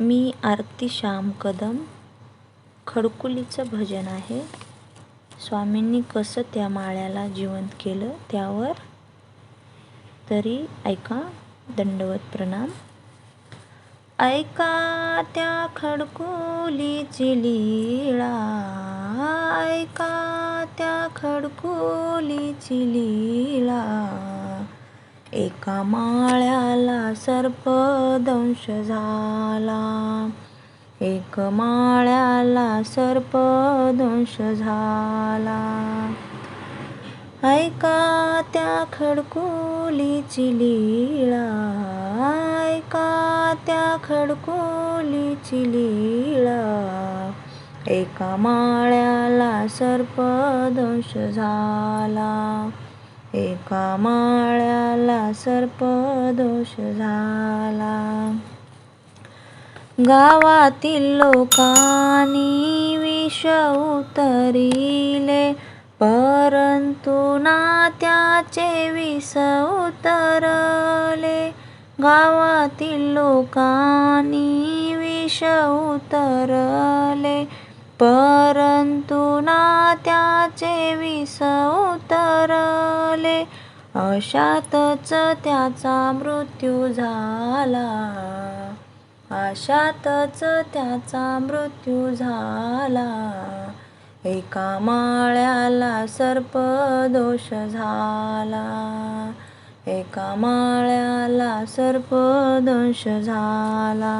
मी आरती श्याम कदम. खडकुलीचं भजन आहे. स्वामींनी कसं त्या माळ्याला जिवंत केलं त्यावर? तरी ऐका दंडवत प्रणाम. ऐका त्या खडकुलीची लीळा. ऐका त्या खडकुलीची लीळा. एका माळ्याला सर्पदंश झाला. एक माळ्याला सर्पदंश झाला. ऐका त्या खडकुलीची लीळा. ऐका त्या खडकुलीची लीळा. एका माळ्याला सर्पदंश झाला. एका माळ्याला सर्पदोष झाला. गावातील लोकांनी विष उतरिले परंतु ना त्याचे विष उतरले. गावातील लोकांनी विष उतरले परंतु ना त्याचे विष उतरले अशातच त्याचा मृत्यू झाला. अशातच त्याचा मृत्यू झाला. एका माळ्याला सर्प दोष झाला. एका माळ्याला सर्पदोष झाला.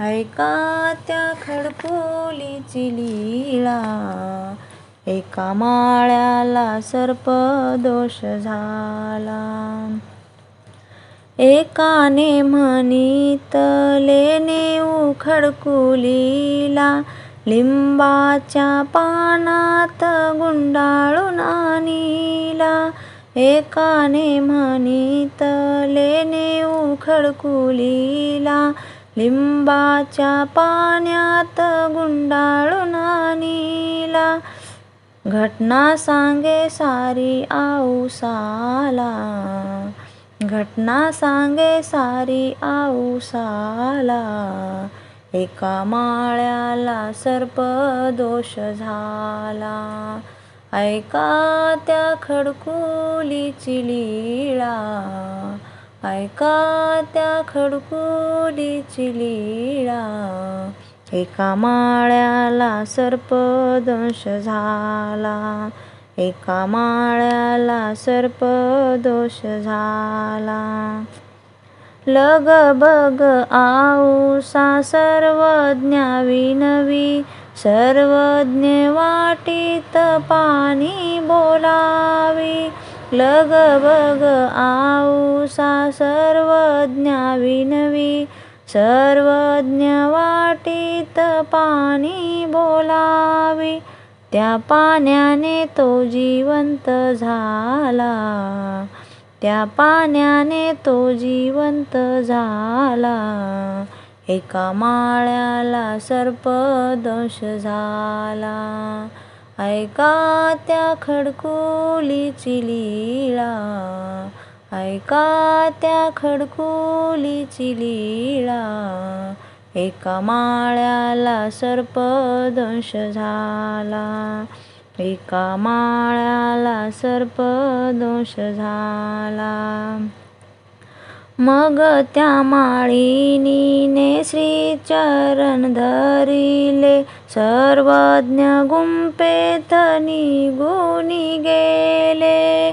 ऐका त्या खडकोलीची लीळा एका माळ्याला सर्प दोष झाला. एकाने म्हणितले नेऊ खडकुलीला लिंबाच्या पानात गुंडाळून आणीला. एकाने म्हणितले नेऊ खडकुलीला लिंबाच्या पाण्यात गुंडाळून आणीला. घटना सांगे सारी आऊसाला घटना सांगे सारी आऊसाला एका माळ्याला सर्प दोष झाला। ऐका त्या खडकुलीची लीळा। ऐका त्या खडकुलीची लीळा। एका माळ्याला सर्पदंश झाला. एका माळ्याला सर्पदोष झाला. लग बग आऊसा सर्वज्ञा विनवी सर्वज्ञ वाटीत पाणी बोलावी. लग बग आऊसा सर्वज्ञा विनवी सर्वज्ञ वाटीत पाणी बोलावी. त्या पाण्याने तो जिवंत झाला. त्या पाण्याने तो जिवंत झाला. एका माळ्याला सर्पदंश झाला. ऐका त्या खडकुलीची लीळा. ऐका त्या खडकुलीची लीळा. एका माळ्याला सर्पदंश झाला. एका माळ्याला सर्पदोष झाला. मग त्या माळीनीने श्रीचरण धरिले. सर्वज्ञ गुंपेत निघूनी गेले.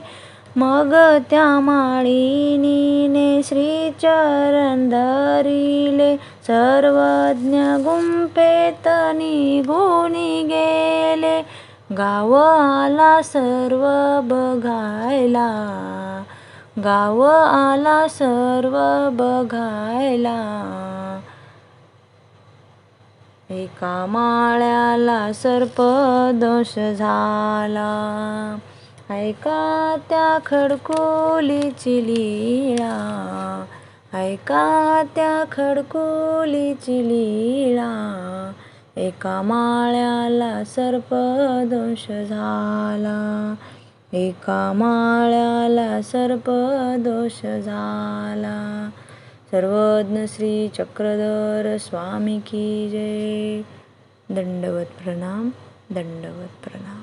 मग त्या माळिनीने श्रीचरण धरिले. सर्वज्ञ गुंफेत निघूनी गेले. गाव आला सर्व बघायला. गाव आला सर्व बघायला. एका माळ्याला सर्पदोष झाला. ऐका त्या खडकोलीची लीळा. ऐका त्या खडकोलीची लीळा. एका माळ्याला सर्पदोष झाला. एका माळ्याला सर्पदोष झाला. सर्वज्ञ श्री चक्रधर स्वामी की जय. दंडवत प्रणाम दंडवत प्रणाम.